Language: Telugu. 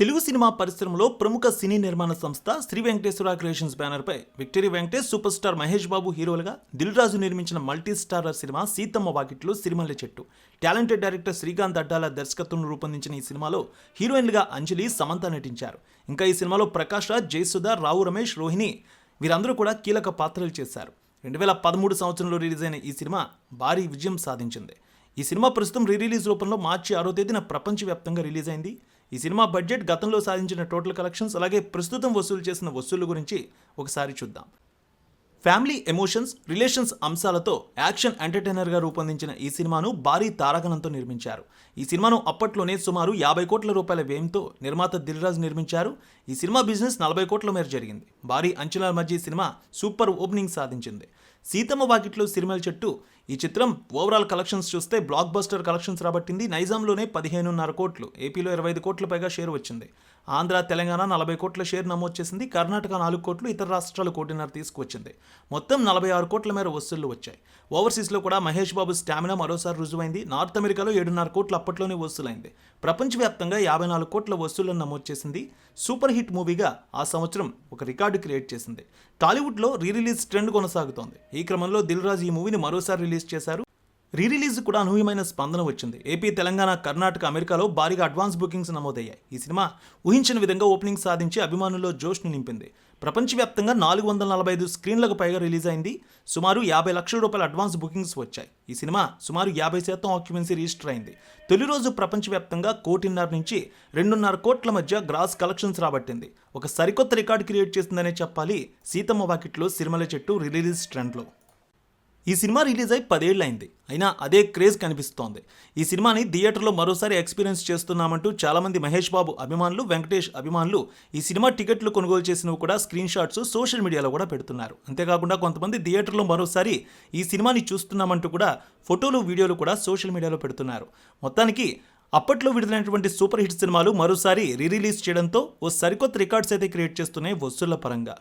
తెలుగు సినిమా పరిశ్రమలో ప్రముఖ సినీ నిర్మాణ సంస్థ శ్రీ వెంకటేశ్వర క్రియేషన్స్ బ్యానర్పై Victory Venkatesh super star Mahesh Babu హీరోలుగా దిల్ రాజు నిర్మించిన multi starrer cinema Seethamma Vakitlo Sirimalle Chettu. Talented director Srikanth Addala దర్శకత్వం రూపొందించిన ఈ సినిమాలో హీరోయిన్లుగా అంజలి సమంత నటించారు. ఇంకా ఈ సినిమాలో ప్రకాష్ రాజ్ జయసుధ రావు రమేష్ రోహిణి వీరందరూ కూడా కీలక పాత్రలు చేశారు. రెండు వేల పదమూడు సంవత్సరంలో రిలీజ్ అయిన ఈ సినిమా భారీ విజయం సాధించింది. ఈ సినిమా ప్రస్తుతం రీ రిలీజ్ రూపంలో మార్చి ఆరో తేదీన ప్రపంచవ్యాప్తంగా రిలీజ్ అయింది. ఈ సినిమా బడ్జెట్ గతంలో సాధించిన టోటల్ కలెక్షన్స్ అలాగే ప్రస్తుతం వసూలు చేసిన వసూళ్ళ గురించి ఒకసారి చూద్దాం. ఫ్యామిలీ ఎమోషన్స్ రిలేషన్స్ అంశాలతో యాక్షన్ ఎంటర్టైనర్గా రూపొందించిన ఈ సినిమాను భారీ తారాగణంతో నిర్మించారు. ఈ సినిమాను అప్పట్లోనే సుమారు యాభై కోట్ల రూపాయల వ్యయంతో నిర్మాత దిల్రాజ్ నిర్మించారు. ఈ సినిమా బిజినెస్ నలభై కోట్ల మేర జరిగింది. భారీ అంచనాల మధ్య ఈ సినిమా సూపర్ ఓపెనింగ్ సాధించింది. సీతమ్మ వాకిట్లో సిరిమల్ చెట్టు. ఈ చిత్రం ఓవరాల్ కలెక్షన్స్ చూస్తే బ్లాక్ బస్టర్ కలెక్షన్స్ రాబట్టింది నైజాంలోనే పదిహేనున్నర కోట్లు. ఏపీలో ఇరవై ఐదు కోట్ల పైగా షేర్ వచ్చింది. ఆంధ్ర తెలంగాణ నలభై కోట్ల షేర్ నమోదు చేసింది. కర్ణాటక నాలుగు కోట్లు ఇతర రాష్ట్రాలు కోటిన్నర తీసుకువచ్చింది. మొత్తం నలభై ఆరు కోట్ల మేర వసూళ్ళు వచ్చాయి. ఓవర్సీస్లో కూడా మహేష్ బాబు స్టామినా మరోసారి రుజువైంది. నార్త్ అమెరికాలో ఏడున్నర కోట్లు అప్పట్లోనే వసూలైంది. ప్రపంచవ్యాప్తంగా యాభై నాలుగు కోట్ల వసూళ్ళను నమోదు చేసింది సూపర్ హిట్ మూవీగా ఆ సంవత్సరం ఒక రికార్డు క్రియేట్ చేసింది. టాలీవుడ్లో రీ రిలీజ్ ట్రెండ్ కొనసాగుతోంది. ఈ క్రమంలో దిల్ రాజు ఈ మూవీని మరోసారి రిలీజ్ చేశారు. రీ రిలీజ్ కూడా అనూహ్యమైన స్పందన వచ్చింది. ఏపీ తెలంగాణ కర్ణాటక అమెరికాలో భారీగా అడ్వాన్స్ బుకింగ్స్ నమోదయ్యాయి. ఈ సినిమా ఊహించిన విధంగా ఓపెనింగ్ సాధించి అభిమానుల్లో జోష్ను నింపింది. ప్రపంచవ్యాప్తంగా నాలుగు వందల నలభై ఐదు స్క్రీన్లకు పైగా రిలీజ్ అయింది. సుమారు యాభై లక్షల రూపాయల అడ్వాన్స్ బుకింగ్స్ వచ్చాయి. ఈ సినిమా సుమారు యాభై శాతం ఆక్యుపెన్సీ రిజిస్టర్ అయింది. తొలి రోజు ప్రపంచవ్యాప్తంగా కోటిన్నర నుంచి రెండున్నర కోట్ల మధ్య గ్రాస్ కలెక్షన్స్ రాబట్టింది. ఒక సరికొత్త రికార్డు క్రియేట్ చేసిందనే చెప్పాలి సీతమ్మ వాకిట్లో సిరిమల చెట్టు రిలీజ్ ట్రెండ్లో. ఈ సినిమా రిలీజ్ అయి అయింది అయినా అదే క్రేజ్ కనిపిస్తోంది. ఈ సినిమాని థియేటర్లో మరోసారి ఎక్స్పీరియన్స్ చేస్తున్నామంటూ చాలామంది మహేష్ బాబు అభిమానులు వెంకటేష్ అభిమానులు ఈ సినిమా టికెట్లు కొనుగోలు చేసినవి కూడా స్క్రీన్ షాట్స్ సోషల్ మీడియాలో కూడా పెడుతున్నారు. అంతేకాకుండా కొంతమంది థియేటర్లో మరోసారి ఈ సినిమాని చూస్తున్నామంటూ కూడా ఫోటోలు వీడియోలు కూడా సోషల్ మీడియాలో పెడుతున్నారు. మొత్తానికి అప్పట్లో విడుదలైనటువంటి సూపర్ హిట్ సినిమాలు మరోసారి రీ రిలీజ్ చేయడంతో ఓ సరికొత్త రికార్డ్స్ అయితే క్రియేట్ చేస్తున్నాయి వసూళ్ళ పరంగా.